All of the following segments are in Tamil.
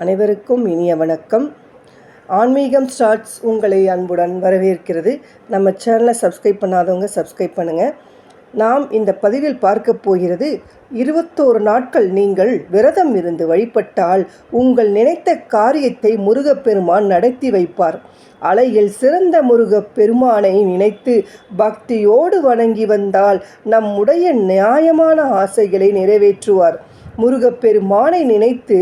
அனைவருக்கும் இனிய வணக்கம். ஆன்மீகம் ஸ்டார்ட்ஸ் உங்களை அன்புடன் வரவேற்கிறது. நம்ம சேனலை சப்ஸ்கிரைப் பண்ணாதவங்க சப்ஸ்கிரைப் பண்ணுங்கள் நாம் இந்த பதிவில் பார்க்க போகிறது இருபத்தோரு நாட்கள் நீங்கள் விரதம் இருந்து வழிபட்டால் உங்கள் நினைத்த காரியத்தை முருகப்பெருமான் நடத்தி வைப்பார். அலையில் சிறந்த முருகப் பெருமானை நினைத்து பக்தியோடு வணங்கி வந்தால் நம்முடைய நியாயமான ஆசைகளை நிறைவேற்றுவார். முருகப்பெருமானை நினைத்து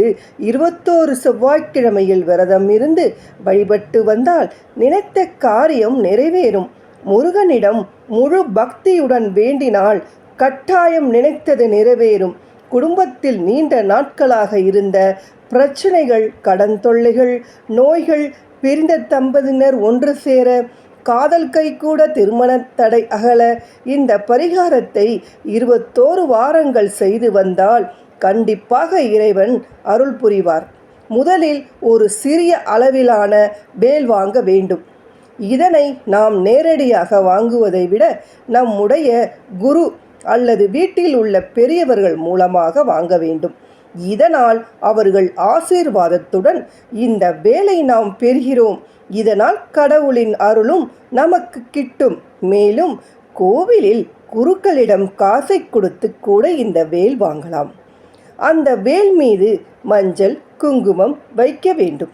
இருபத்தோரு செவ்வாய்க்கிழமையில் விரதம் இருந்து வழிபட்டு வந்தால் நினைத்த காரியம் நிறைவேறும். முருகனிடம் முழு பக்தியுடன் வேண்டினால் கட்டாயம் நினைத்தது நிறைவேறும். குடும்பத்தில் நீண்ட நாட்களாக இருந்த பிரச்சனைகள் கடன் தொல்லைகள் நோய்கள் பிரிந்த தம்பதியினர் ஒன்று சேர காதல் கை கூட திருமண தடை அகல இந்த பரிகாரத்தை இருபத்தோரு வாரங்கள் செய்து வந்தால் கண்டிப்பாக இறைவன் அருள் புரிவார். முதலில் ஒரு சிறிய அளவிலான வேல் வாங்க வேண்டும். இதனை நாம் நேரடியாக வாங்குவதை விட நம்முடைய குரு அல்லது வீட்டில் உள்ள பெரியவர்கள் மூலமாக வாங்க வேண்டும். இதனால் அவர்கள் ஆசீர்வாதத்துடன் இந்த வேலை நாம் பெறுகிறோம். இதனால் கடவுளின் அருளும் நமக்கு கிட்டும். மேலும் கோவிலில் குருக்களிடம் காசை கொடுத்து கூட இந்த வேல் வாங்கலாம். அந்த வேல் மீது மஞ்சள் குங்குமம் வைக்க வேண்டும்.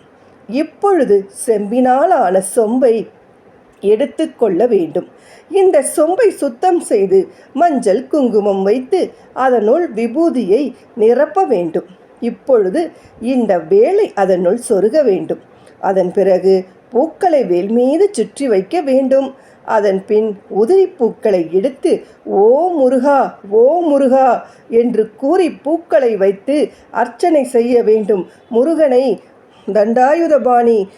இப்பொழுது செம்பினாலான சொம்பை எடுத்துக்கொள்ள வேண்டும். இந்த சொம்பை சுத்தம் செய்து மஞ்சள் குங்குமம் வைத்து அதனுள் விபூதியை நிரப்ப வேண்டும். இப்பொழுது இந்த வேலை அதனுள் சொருக வேண்டும். அதன் பிறகு பூக்களை வேல் மீது சுற்றி வைக்க வேண்டும். அதன் பின் உதிரி பூக்களை எடுத்து ஓ முருகா ஓ முருகா என்று கூறி பூக்களை வைத்து அர்ச்சனை செய்ய வேண்டும். முருகனை தண்டாயுதபாணி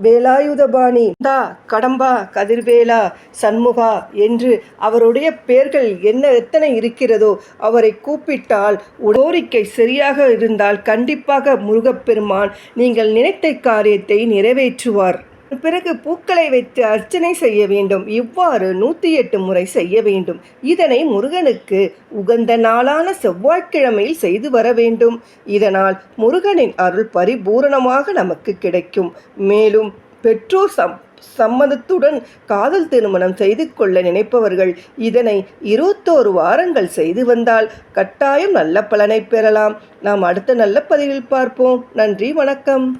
வேலாயுதபாணி தா கடம்பா கதிர்வேலா சண்முகா என்று அவருடைய பெயர்கள் என்ன எத்தனை இருக்கிறதோ அவரை கூப்பிட்டால் கோரிக்கை சரியாக இருந்தால் கண்டிப்பாக முருகப்பெருமான் நீங்கள் நினைத்த காரியத்தை நிறைவேற்றுவார். பிறகு பூக்களை வைத்து அர்ச்சனை செய்ய வேண்டும். இவ்வாறு நூற்றி எட்டு முறை செய்ய வேண்டும். இதனை முருகனுக்கு உகந்த நாளான செவ்வாய்க்கிழமையில் செய்து வர வேண்டும். இதனால் முருகனின் அருள் பரிபூரணமாக நமக்கு கிடைக்கும். மேலும் பெற்றோர் சம் சம்மதத்துடன் காதல் திருமணம் செய்து கொள்ள நினைப்பவர்கள் இதனை இருபத்தோரு வாரங்கள் செய்து வந்தால் கட்டாயம் நல்ல பலனை பெறலாம். நாம் அடுத்த நல்ல பதிவில் பார்ப்போம். நன்றி வணக்கம்.